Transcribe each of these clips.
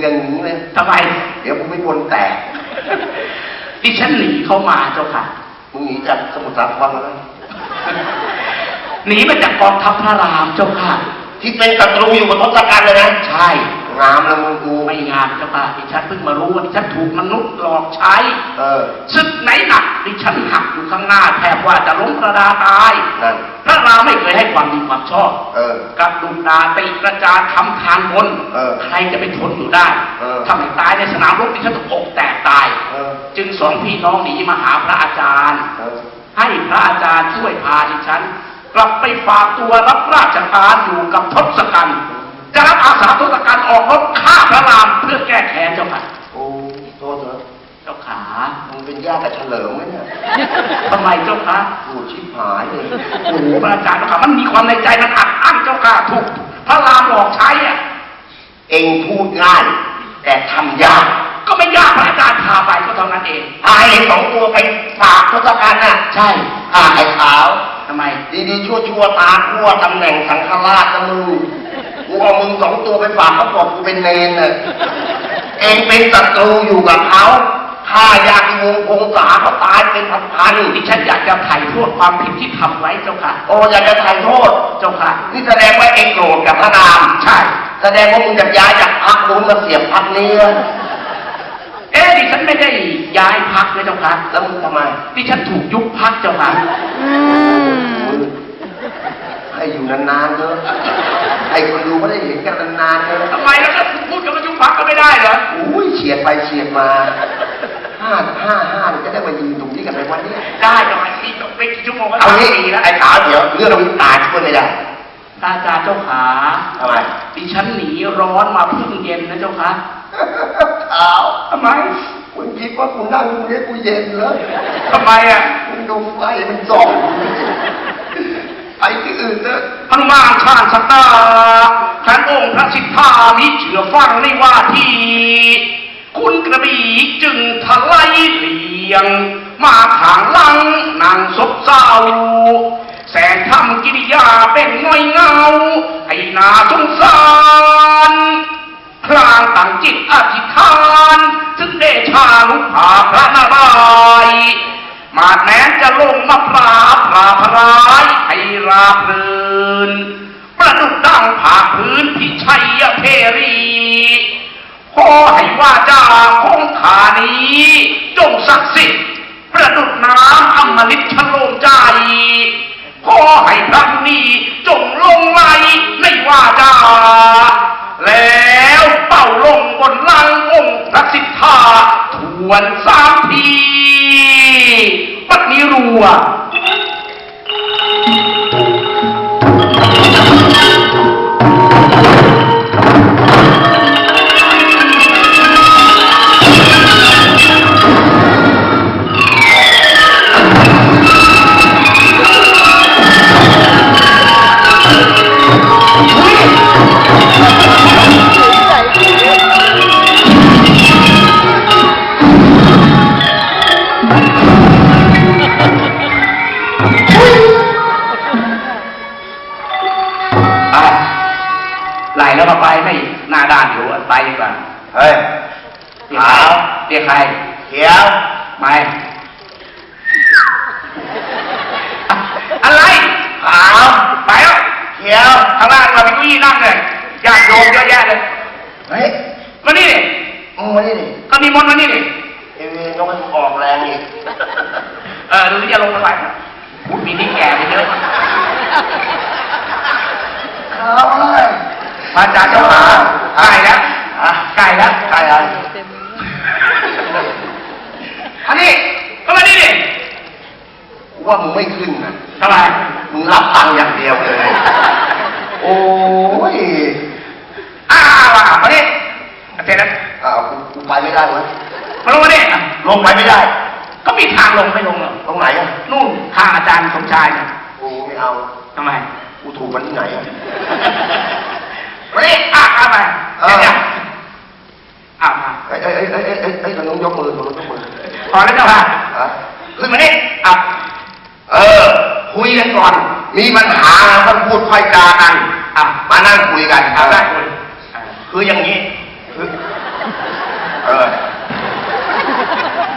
อย่างนี้เลยทำไม เดี๋ยวกูไม่วนแตก ดิฉันหนีเข้ามาเจ้าค่ะ มึงหนีจากสมุทรสาครมาแล้วหนีมาจากกองทัพพระรามเจ้าค่ะ ที่เป็นศัตรูอยู่กับทศกัณฐ์เลยนะ ใช่ งามแล้วมึงกูไม่งามเจ้าค่ะดิฉันเพิ่งมารู้ว่าดิฉันถูกมนุษย์หลอกใช้เออศึกไหนหนักดิฉันหักอยู่ข้างหน้าแทบว่าจะล้มกระดาตายนั่นพระรามไม่เคยให้ความดีความชอบเออกับดุดาติประจานทำทานบนเออใครจะไปทนอยู่ได้เออถ้าไม่ตายในสนามรบดิฉันต้องอกแตกตายเออจึงสองพี่น้องหนีมาหาพระอาจารย์เออให้พระอาจารย์ช่วยพาดิฉันกลับไปฝากตัวรับราชการอยู่กับทศกัณฐ์ จะรับอาสาทศกัณฐ์ออกรบฆ่าพระรามเพื่อแก้แค้นเจ้าค่ะโอ้โทษเถอะเจ้าขามึงเป็นญาติกับเฉลิมไหมเนี่ยทำไมเจ้าคะกูชิบหายเลยโอ้โหพระอาจารย์เจ้าค่ะมันมีความในใจมันอัดอั้นเจ้าค่ะถูกพระรามหลอกใช้อะเองพูดง่ายแต่ทำยาก ก็ไม่ยากพระอาจารย์พาไปก็เท่านั้นเองพาเองสองตัวไปฝากทศกัณฐ์น่ะใช่อ่าไอ้ขาวทำไม ดีๆชั่วชั่วๆตาทั่วตำแหน่งสังฆราชนะมึง กูเอามึงสองตัวไปฝากเขาบอกกูเป็นเนนน่ะเองเป็นศัตรูอยู่กับเขาข้าอยากวงพงษาเขาตายเป็นพันดิฉันอยากจะไถ่โทษความผิดที่ทำไว้เจ้าค่ะๆโอ้อยากจะไถ่โทษเจ้าค่ะ นี่แสดงว่าเองโกรธกับพระรามใช่ แสดงว่ามึงจะย้ายจากพักนู้นมาเสียบพักนี้นะเอ๊ะดิฉันไม่ได้ย้ายพักเลยเจ้าค่ะ แล้วมึงทำไมดิฉันถูกยุบพักเจ้าค่ะมึงให้อยู่นานๆเถอะ ให้คนดูก็ได้เห็นกันนานๆเถอะทำไมแล้วก็พูดกับมันยุบพักก็ไม่ได้เหรออุ้ยเฉียดไปเฉียดมาห้าห้าห้าเนี่ยจะได้มายืนตรงนี้กันในวันเนี้ยได้ทำไมนี่ต้องไปกี่ชั่วโมงก็เอาสามงี้ปีแล้วไอ้ขาวเดี๋ยวเรื่องนี้ตายช่วยไม่ได้พระอาจารย์เจ้าขาทำไมดิฉันหนีร้อนมาเพิ่งเย็นนะเจ้าค่ะขาวทำไมคุณคิดว่าคุณนั่งตรงนี้กูเย็นเหรอทำไมอะคุณดูไฟมันส่อง ไปที่อื่นเถอะพนุมานชาญสตาขันองค์พระสิทธามิเชื่อฟังในว่าที่คุณกระบี่จึงทลายเลียง มาขางลังนางซบเศร้าแสงทำกิริยาเป็นง่อยเงา ให้นาสงสารพรางตั้งจิตอธิษฐาน ถึงเดชานุภาพระนารายณ์ มาแม้นจะลงมาปราบปราพร้ายให้ราบรื่นประดุดดังผาพื้นพิชัยเพรีขอให้ว่าจาของขานี้ จงศักดิ์สิทธิ์ประดุดน้ำอมฤตชโลมใจขอให้พระนี้จงลงไหลในว่าจาแล้วเป่าลงบนลังองค์พระสิทธาทวนสา ดนี้ เฮ้ยเรียกใครขาวเรียกใครเขียวไม่อะไรขาวไปแล้วเขียวข้างล่างเรามีเก้าอี้นั่งเลยญาติโยมเยอะแยะเลยเฮ้ยมานี่ดิมึงมานี่ดิก็มีมนต์มานี่ดิเอเวนก็มันออกแรงอีกเออดูที่จะลงเท่าไหร่นะพูดปีนี้แก่ไปเยอะขาวเลยพระอาจารย์เจ้าขาใกล้แล้ว อะใกล้แล้วใครอะไรอันนี้ก็มานี่ดิกูว่ามึงไม่ขึ้นนะทำไมมึงรับตังค์อย่างเดียวเลย โอ้ยอ้าวอะมาดิเสร็จแล้วอ้าวกูกูไปไม่ได้เว้ยมาลงมาดิอะลงไปไม่ได้ ก็มีทางลงไม่ลงหรอกตรงไหนอะนู่นทางอาจารย์สมชายเนี่ยกูไม่เอาทำไมกูถูกมันที่ไหนอะมาดิอะเอาไปเออเดี๋ยว อะมาเอ้ยเอ้ยเอ้ยเอ้ยเอ้ยเอ้ยตรงนู้นยกมือตรงนู้นยกมือพอแล้วเจ้าค่ะอะขึ้นมาดิอะเออ คุยกันก่อน มีปัญหาต้องพูดค่อยจากันอะมานั่งคุยกันเอาได้คุยอะคืออย่างนี้คือเออ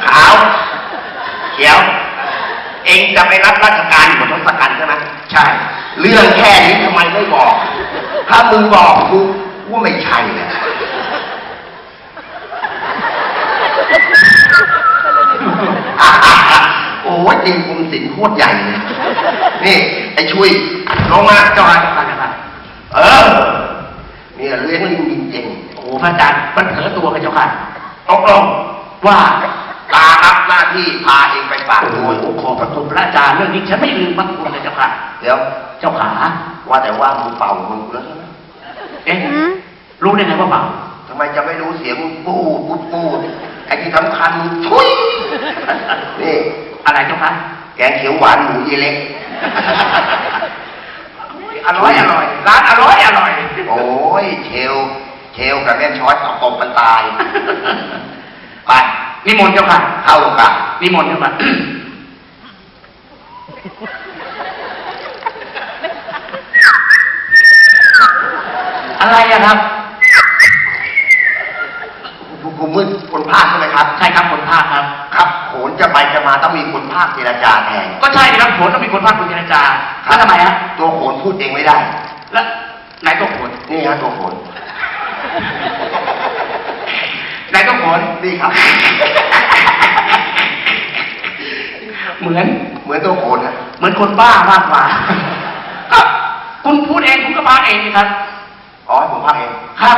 ขาวเขียว เองจะไปรับราชการอยู่ทศกัณฐ์ใช่ไหมใช่ เรื่องแค่นี้ทำไมไม่บอก ถ้ามึงบอกกูว่าไม่ใช่เลยโอ้ย จริงคุมสินโคตรใหญ่เลยนี่ ไอ้ชุยลงมาเจ้าค่ะเจ้าค่ะเจ้าค่ะเออเนี่ยเลี้ยงลิงจริงโอ้พระอาจารย์มันเผลอตัวกันเจ้าค่ะๆตกลงว่าตารับหน้าที่พาเองไปฝากโอ้โหตัวขอพระคุณพระอาจารย์เรื่องนี้ฉันไม่ลืมพระคุณเลยเจ้าค่ะ เดี๋ยว เจ้าขาว่าแต่ว่ามึงเป่ามึงกูแล้วใช่ไหมเอ๊ะรู้ได้ไงว่าเปล่าทำไมจะไม่รู้เสียงมึงปูดปูดปูดไอ้ที่สำคัญมึงชุยนี่ อะไรเจ้าค่ะแกงเขียวหวานหมูเยเล็ก อร่อยอร่อย ร้านอร่อยอร่อย โอ้ยเชล เชลกับแม่ช้อยตบตบกันตาย ไปนิมนต์เจ้าค่ะ เข้าโรงกันนิมนต์เจ้าค่ะอะไรอะครับกูกูมืดคนภาคใช่ไหมครับ ใช่ครับคนภาคครับ ครับโขนจะไปจะมาต้องมีคนภาคเจรจาแทนก็ใช่ครับโขนต้องมีคนภาคคุณเจรจาแล้วทำไมฮะตัวโขนพูดเองไม่ได้ แล้วไหนตัวโขนนี่ฮะตัวโขนไหนตัวโขนนี่ครับ เหมือนเหมือนตัวโขนนะเหมือนคนบ้ามากกว่าก็คุณพูดเองคุณก็พากเองนี่ครับอ๋อให้ผมภาคเองครับ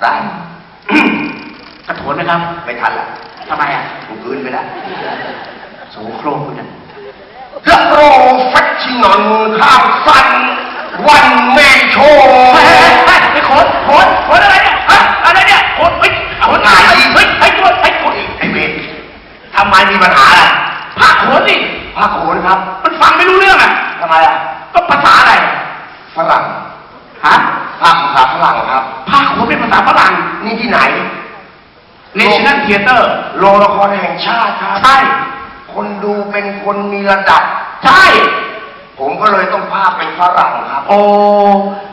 ได้กระโถนนะครับไม่ทันละ ทำไมอะผมคืนไปแล้วโสโครกคุณน่ะ The Professional ข้าวฟัน วันแมนโชว์เฮ้ยเฮ้ยเฮ้ยไอ้โขนโขนโขนอะไรเนี่ยฮะอะไรเนี่ยโขนเฮ้ยโขนอะไรเฮ้ยเฮ้ยเฮ้ยตัวไอ้โขนไอ้เวรทำไมมีปัญหาล่ะภาคโขนนี่พระโขนครับ มันฟังไม่รู้เรื่องอะทำไมอะก็ภาษาอะไรฝรั่งฮะภาคภาษาฝรั่งครับภาคโขนเป็นภาษาฝรั่งนี่ที่ไหน National Theater โรงละครแห่งชาติครับ ใช่ คนดูเป็นคนมีระดับ ใช่ ผมก็เลยต้องภาคเป็นฝรั่งครับโอ้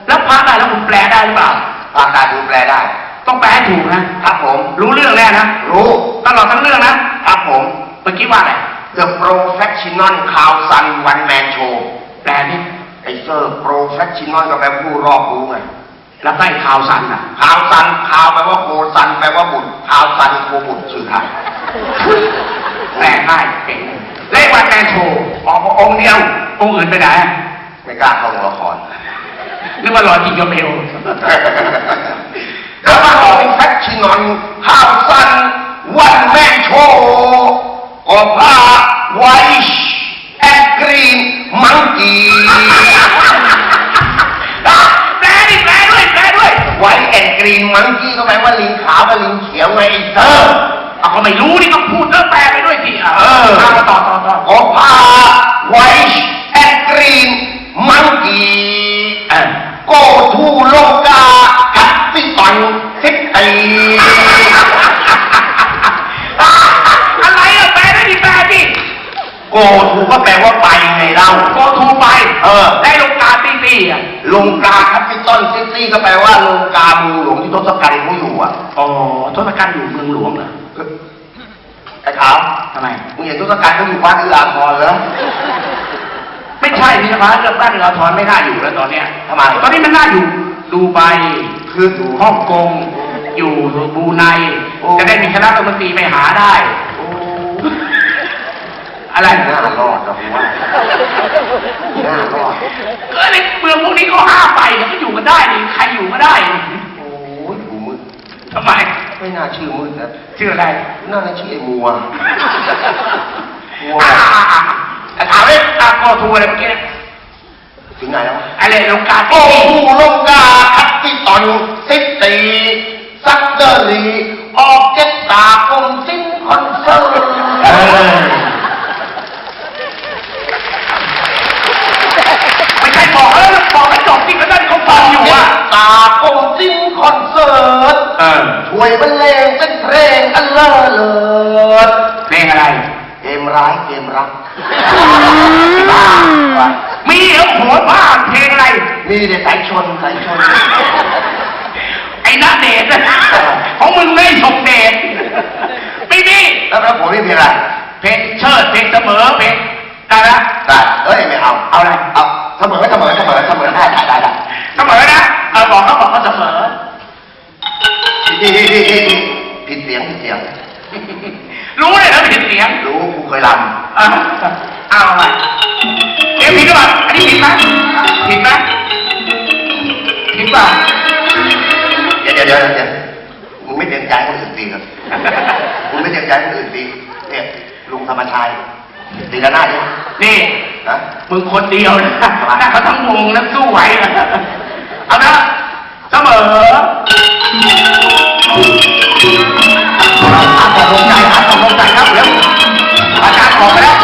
แล้วพาได้แล้วคุณแปลได้หรือเปล่า ภาคการดูแปลได้ ต้องแปลให้ถูกนะ ครับผม รู้เรื่องแน่นะ รู้ ตลอดทั้งเรื่องนะ ครับผม เมื่อกี้ว่าอะไร The Professional ข่าวซันวันแมนโชว์แปลนี่ไอ้เซอร์ Professional ก็แปลว่าผู้รอบรู้ไง แล้วก็ไอ้ข่าวสั่นอะข่าวซันข่าวแปลว่าโคซันแปลว่าบุตรข่าวซันโคบุตรชื่อใครแปลง่ายเก่งเลขวันแมนโชว์ออกพระองค์เดียว องค์อื่นไปไหนไม่กล้าเข้าโรงละครนึกว่ารอจิงกับเบลแล้วมาลองแฟชั่นอนข่าวซันวันแมนโชว์ออกผ้าไวช์แอนกรีนมังกี แปลดิแปลด้วยแปลด้วย ไวแอนกรีนมังกี้ก็แปลว่าลิงขาวกับลิงเขียวไงไอ้เซอร์เอาก็ไม่รู้นี่ต้องพูดแล้วแปลไปด้วยสิอะเออเอามาต่อต่อต่อออกผ้าไวช์แอนกรีนมังกีเออโกทูโลกาคัตปิตอนซิตีอะไรอะแปลได้ดิแปลดิโกทูก็แปลว่าไปไงเล่าโกทูไป เออ ได้ลงกาตีตีอะ ลงกาคัตปิตอนซิตี้ก็แปลว่าลงกาเมืองหลวงที่ทศกัณฐ์เขาอยู่อะอ๋อทศกัณฐ์อยู่เมืองหลวงเหรอไอ้ขาวทำไมมึงเห็นทศกัณฐ์เขาอยู่บ้านเอื้ออาทรเหรอไม่ใช่พี่นะเรื่องบ้านเราทอนไม่น่าอยู่แล้วตอนเนี้ยทำไมตอนนี้มันน่าอยู่ดูไบคืออยู่ฮ่องกงอยู่บรูไนโอ้จะได้มีคณะรัฐมนตรีไปหาได้โอ้อะไรน่ารอดนะผมว่าน่ารอด ก็ในเมืองพวก นี้เขาห้ามไปเดี๋ยวก็อยู่กันได้นี่ใครอยู่ก็ได้นี่โอ้ยหูมืดทำไม ไม่น่าชื่อมืดนะชื่ออะไรน่าจะชื่อไอ้มัวมัวอ่าอ่าอ่าอ่าถามเลยอะโกทูอะไรเมื่อกี้เนี่ยถึงไหนแล้ววะอะไรลงการโอ้โหลงกาคัตติตอนซิตีซักเดอรีออกเจ็ดตากลมสิ้นคอนเสิร์ต เออไม่ใช่บอกเออบอกให้จบที่เขาได้เขาฟังอยู่ เจ็ อะ ดตากลมสิ้นคอน เสิร์ตเออช่วยบรรเลงเป็นเพลงอันเลิศเลิศเพลงอะไร เกมร้ายเกมรัก บ้าว่ะมีเหรอโหดบ้าเพลงอะไร มีแต่สายชนสายชน ไอ้นาเดชน์นะของมึงไม่ชมเดชโอ้เพลงอะไรเพลงเชิดเพลงเสมอเพลงได้ไหมได้เอ้ยไม่เอาเอาอะไรเอาเสมอเสมอเสมอเสมอได้ได้ได้ได้เสมอนะเออบอกเขาบอกเขาเสมอ ผิดเสียงผิดเสียง รู้เลยแล้วผิดเสียงรู้กูเคยรำอะเอาไปเอ๊ะผิดหรือเปล่าอันนี้ผิดไหมผิดไหมผิดเปล่าเดี๋ยวเดี๋ยวเดี๋ยวเดี๋ยวมึงไม่เตรียมใจคนอื่นตีครับมึงไม่เตรียมใจคนอื่นตีเนี่ยลุงธรรมชัยตีละหน้าดินี่นะมึงคนเดียวนะถ้าเขาทั้งวงนั้นสู้ไหวเอเอานะ เสมออาตกลงใจอาตกลงใจครับเร็วอาจารย์บอกไปแล้ว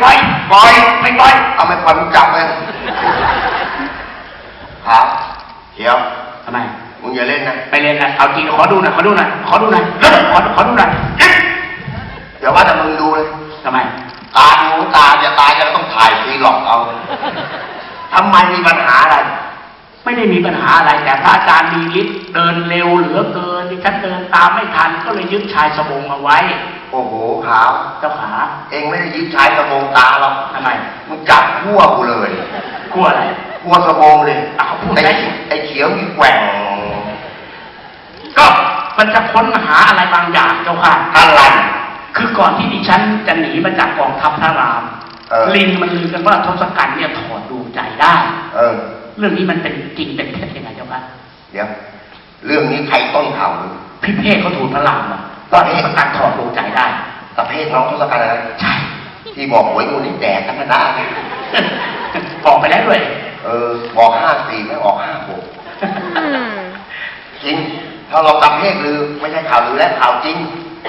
ไม่ปล่อยปล่อยไม่ปล่อยเอาไม่ปล่อยมึงจับเลยครับเดี๋ยวทำไมมึงอย่าเล่นนะไปเรียนนะเอาจริงขอดูหน่อยขอดูหน่อยขอดูหน่อยขอขอดูหน่อยเดี๋ยวว่าแต่มึงดูเลยทำไมตาดูตาจะตายจะต้องถ่ายฟรีหลอกเอาทำไมมีปัญหาอะไรไม่ได้มีปัญหาอะไร แต่พระอาจารย์มีฤทธิ์เดินเร็วเหลือเกินดิฉันเดินตามไม่ทันก็เลยยึดชายสบงเอาไว้ โอ้โห ขาว เจ้าขา เองไม่ได้ยึดชายสะโพงตาหรอกทำไม มึงจับขั้วกูเลยกลัวอะไรขั้วสะโพงเลยอ้าวพูดไอ้ได้ไอ้เขียวมีแกว่ง ก็มันจะค้นหาอะไรบางอย่างเจ้าค่ะ อะไร คือก่อนที่ดิฉันจะหนีมาจากกองทัพพระรามเออลิงมันลือกันว่าทศกัณฐ์เนี่ยถอดดวงใจได้ เออ เรื่องนี้มันเป็นจริงเป็นเท็จยังไงเจ้าค่ะ เดี๋ยว เรื่องนี้ใครต้นข่าวพี่เพศเขาถูกพระรามอะว่าทศกัณฐ์ถอดดวงใจได้ ประเภทน้องทศกัณฐ์อะไรใช่ที่บอกหวยงูนี่แดกกันนะนะออกไปแล้วด้วยเออบอกห้าสี่ไม่ออกห้าหกจริงถ้าเราประเภทลือไม่ใช่ข่าวลือและข่าวจริง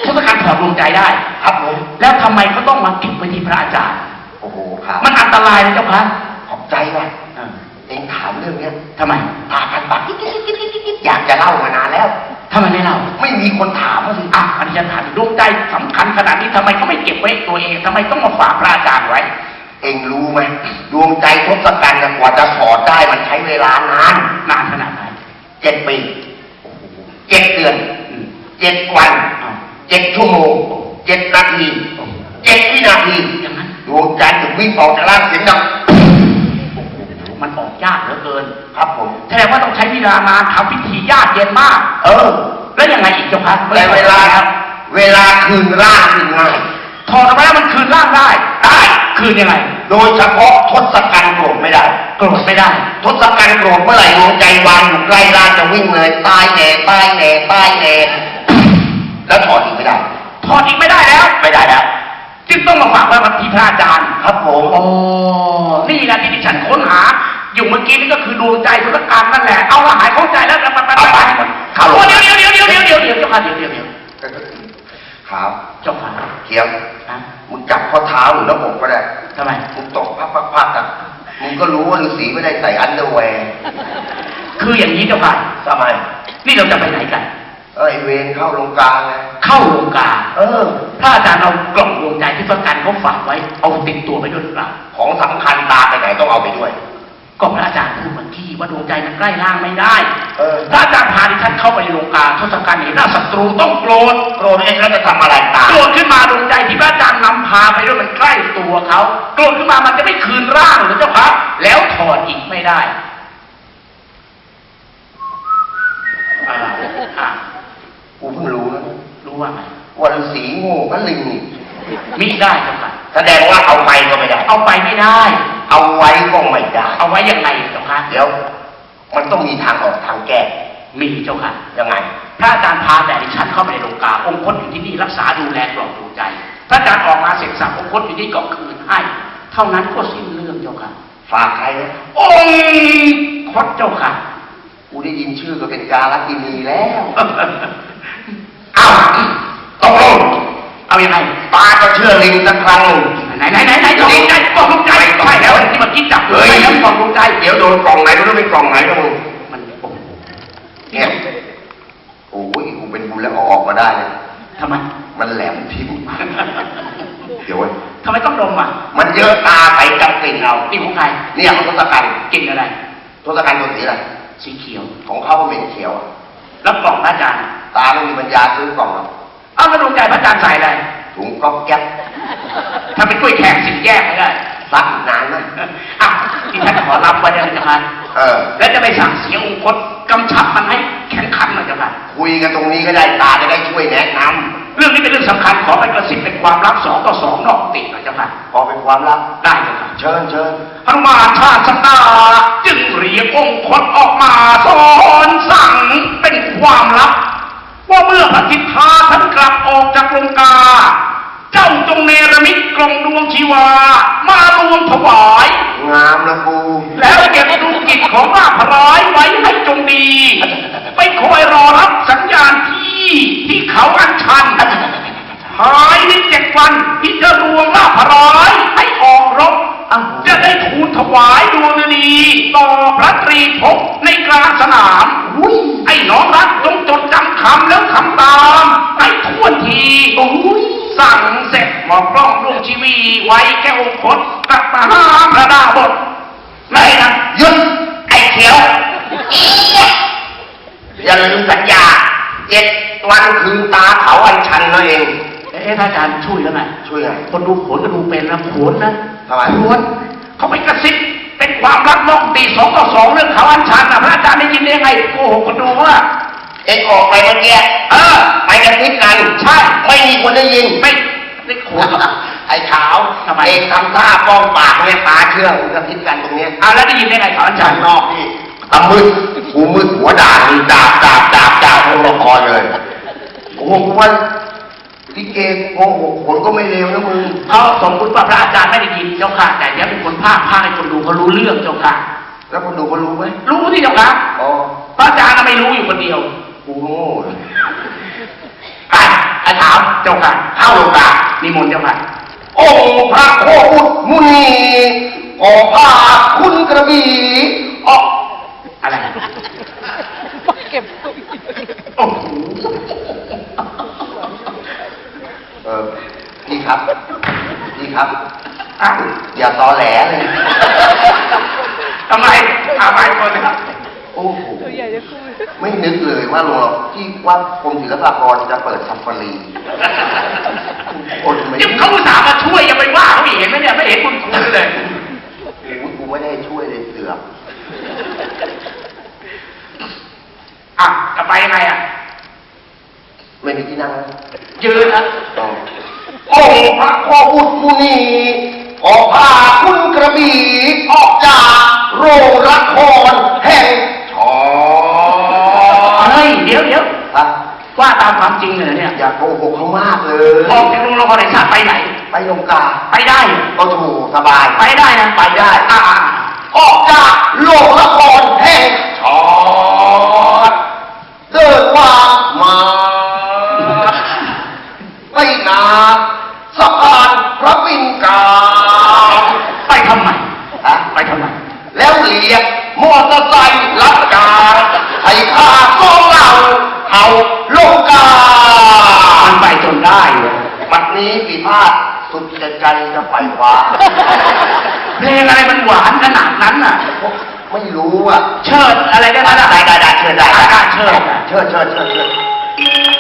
ทศกัณฐ์ถอดดวงใจได้ ครับผมแล้วทำไมเขาต้องมาเก็บไว้ที่พระอาจารย์ โอ้โหข่าวมันอันตรายนะเจ้าค่ะขอบใจว่ะเออเองถามเรื่องเนี้ยทำไมพากันปักกิ๊กกิ๊กกิ๊กกิ๊กกิ๊กอยากจะเล่ามานานแล้ว ทำไมไม่เล่าไม่มีคนถามมาสิอะอันนี้ฉันถามดวงใจสำคัญขนาดนี้ทำไมเขาไม่เก็บไว้ตัวเองทำไมต้องมาฝากพระอาจารย์ไว้ เองรู้ไหมดวงใจทศกัณฐ์น่ะกว่าจะถอดได้มันใช้เวลานานนานขนาดไหนเจ็ดปีเจ็ดเดือนอืมเจ็ดวันอ้าวเจ็ดชั่วโมงเจ็ดนาทีเจ็ดวินาทีอย่างนั้นดวงใจถึงวิ่งออกจากร่างเสียงดัง มันออกยากเหลือเกิน ครับผมแสดงว่าต้องใช้เวลานานทำพิธียากเย็นมาก เออ แล้วยังไงอีกเจ้าคะแต่เวลาเวลาคืนร่างคืนง่ายถอดออกมาแล้วมันคืนร่างได้ ได้คืนยังไง โดยเฉพาะทศกัณฐ์โกรธไม่ได้ โกรธไม่ได้ ทศกัณฐ์โกรธเมื่อไหร่ดวงใจวางอยู่ใกล้ร่างจะวิ่งเลยตายแน่ตายแน่ตายแน่แล้วถอดอีกไม่ได้ ถอดอีกไม่ได้แล้ว ไม่ได้แล้ว จึงต้องมาฝากไว้กับที่พระอาจารย์ครับผมโอ้นี่แหละที่ดิฉันค้นหา อยู่เมื่อกี้นี่ก็คือดวงใจธุรการนั่นแหละเอาละหายเข้าใจแล้วไปไปไปไปโอ้เดี๋ยวเดี๋ยวเดี๋ยวเดี๋ยวเดี๋ยวเดี๋ยวเดี๋ยวเจ้าค่ะเดี๋ยวเดี๋ยวเดี๋ยวขาวเจ้าค่ะเขียวฮะมึงจับข้อเท้าหรือหน้าอกก็ได้ทำไมมึงตกพักพักพักอะมึงก็รู้ว่าฤาษีไม่ได้ใส่อันเดอร์แวร์คืออย่างนี้เจ้าค่ะทำไมนี่เราจะไปไหนกันเออไอเวรเข้าโรงกลางไงเข้าโรงกา เออ ถ้าอาจารย์เอากล่องดวง ใจที่ประกันเขาฝากไว้ เอาติดตัวไปด้วยหรือเปล่าของสำคัญตาไปไหนต้องเอาไปด้วย ก็พระอาจารย์พูดเมื่อกี้ว่าดวงใจมันใกล้ร่างไม่ได้เออถ้าอาจารย์พาดิฉันเข้าไปในโรงกาทศกัณฐ์เห็นหน้าศัตรูต้องโกรธโกรธเองแล้วจะทำอะไรตา โกรธขึ้นมาดวงใจที่พระอาจารย์นำพาไปด้วยมันใกล้ตัวเขาโกรธขึ้นมามันจะไม่คืนร่างหรือเจ้าคะแล้วถอดอีกไม่ได้อ่าอ่ากูเพิ่งรู้นะรู้ว่าไงว่าฤาษีโง่ก็ลิงนี่ มิได้เจ้าค่ะแสดงว่าเอาไปก็ไม่ได้ เอาไปไม่ได้ เอาไว้ก็ไม่ได้ เอาไว้ยังไงเจ้าค่ะเดี๋ยวมันต้องมีทางออกทางแก้ มีเจ้าค่ะยังไง พระอาจารย์พาแต่ดิฉันเข้าไปในโรงกาองค์พจน์อยู่ที่นี่รักษาดูแลกล่อมดวงใจ พระอาจารย์ออกมาเสร็จสับองค์พจน์อยู่ที่เกาะคืนให้ เท่านั้นก็สิ้นเรื่องเจ้าค่ะ ฝากใครนะองค์คดเจ้าค่ะ กูได้ยินชื่อก็เป็นกาลกินีแล้ว เอาตกลง เอายังไงตาก็เชื่อลิงสักครั้งหนึ่งไหนไหนไหนไหนตกลงใจตกลงใจใช่แล้วที่เมื่อกี้จับเลเฮ้ยยแล้วตกลงใจเดี๋ยวโดนกล่องไหนไม่รู้เป็นกล่องไหนนะมึงมันโอ้โหเนี่ยโอ้ยกูเป็นบุญแล้วเอาออกมาได้นะทำไมมันแหลมทิ่มเดี๋ยวเว้ยทำไมต้องดมอะ มันเยอะตาไปจำเป็นเอานี่ของใครเนี่ยของทศกัณฐ์กลินอะไรทศกัณฐ์ตัวสีอะไรสีเขียวของเขาก็เป็นเขียวอะแล้วกล่องพระอาจารย์ตาไม่มีปัญญาซื้อกล่องหรอก เอาแล้วดวงใจพระอาจารย์ใส่อะไรถุงก๊อกแก๊ปถ้าเป็นกล้วยแขกสิบแยกไม่ได้ซักนานนะอะที่ท่านขอรับไว้ได้ไหมเจ้าค่ะเออ แล้วจะไปสั่งเสียองค์คตกำชับมันให้แข็งขันหน่อยเจ้าค่ะคุยกันตรงนี้ก็ได้ตาจะได้ช่วยแนะนเรื่องนี้เป็นเรื่องสำคัญขอไปกระซิบเป็นความลับสองต่อสองนอกติดหน่อยเจ้าค่ะำพอเป็นความลับ ได้เจ้าค่ะ เชิญเชิญฮนุมานชาติชนาจึงเรียกองค์คตออกมาสอนสั่งเป็นความลับ ว่าเมื่อพระทิทาท่านกลับออกจากลงกา เจ้าจงเนรมิตกล่องดวงชีวามารวมถวาย งามละกูแล้วเก็บดวงจิตของราพร้ายไว้ให้จงดีไปคอยรอรับสัญญาณที่ที่เขาอัญชันภายในเจ็ดวันที่จะรวงราพร้ายให้ออกรบจะได้ทูลถวายดวงดีต่อพระตรีภพในกลางสนาม ไอ้น้องรักจงจดจำคำแล้วทำตามให้ท่วนทีสั่งเสร็จหมอกกล้องดวงชีวีไว้แก้วคดกลับมาห้ามพระดาบทไม่นะหยุดไอ้เขียวอย่าลืมสัญญาเจ็ดวันคืนตาเขาอันชันนั่นเองเอ๊ะถ้าอาจารย์ช่วยแล้วไงช่วยไงคนดูโขนก็ดูเป็นนะโขนนะทำไมโขนเขาไปกระซิบเป็นความลับนอกตีสองต่อสองเรื่องเขาอัญชันนะ ได้ยินได้ยังไงโอ้โหคนดูว่า เอ็งออกไปเมื่อกี้เออไปกันทิศกันใช่ ไม่มีคนได้ยินไม่ได้โขนไอ้ขาวทำไมเองทำท่าป้องปากเนี่ยตาเชื่องกระทิศกันตรงเนี้ยเอาแล้วได้ยินได้ไงเขาอัญชัด้านนนอกนี่ตะมืดหูมืดหัวด่างนี่ดาบดาบดาบดาบลงละครเลยโอ้โหกูว่าลิเกโกหกผลก็ไม่เลวนะมึงเขาสมมติว่าพระอาจารย์ไม่ได้ยินเจ้าค่ะ แต่เดี๋ยวเป็นคนภาคภาคให้คนดูเขารู้เรื่องเจ้าค่ะ แล้วคนดูเขารู้ไหมรู้ที่เจ้าค่ะอ๋อพระอาจารย์น่ะไม่รู้อยู่คนเดียวกูโง่เลยไปอาถามเจ้าค่ะเข้าลงกานิมนต์เจ้าค่ะองค์พระโคอุดมุนีออกพาคุณกระบี่ออกอะไรเก็บตัวโอ้โหเออพี่ครับพี่ครับอะอย่าตอแหลเลย ทำไมถามไปคนนะครับโอ้โหตัวใหญ่จะพูดไม่นึกเลยว่าโรงเราที่วัดกรมศิลปากรจะเปิดซัฟฟารีคนไม่ยังเขาอุตส่าห์มาช่วยยังไปว่าเขาอีกเห็นไหมเนี่ยไม่เห็นคุณครูเลยโอ้ยกูไม่ได้ช่วยเลยเสือกอะจะไปยังไงอะไม่มีที่นั่งแล้วยืนนะอ๋อองค์พระโคอุดมุนี ออกพาคุณกระบี่ออกจากโรงละครแห่งชอเฮ้ยเดี๋ยวเดี๋ยวอะว่าตามความจริงเลยเนี่ย อย่าโกหกเขามากเลย ออกจากโรงละครแห่งชาติไปไหน ไปลงกาไปได้เหรอก็ถูกสบาย ไปได้นะไปได้อ่าออกจากโรงละครแห่งชอดเดินว่ามาไปนาสะพานพระปิ่นเกล้า ไปทำไม ฮะ ไปทำไม แล้วเรียกมอเตอร์ไซค์รับจ้างให้ข้าสองเราเอาลงกา มันไปจนได้เลย บัดนี้ปีพาดสุดจะใจจะไปคว้าเพลงอะไรมันหวานขนาดนั้นน่ะ ไม่รู้อะ เชิดอะไรได้ไหมล่ะได้ได้ได้เชิญได้ได้เชิดเชิญเชิญเชิญเชิญ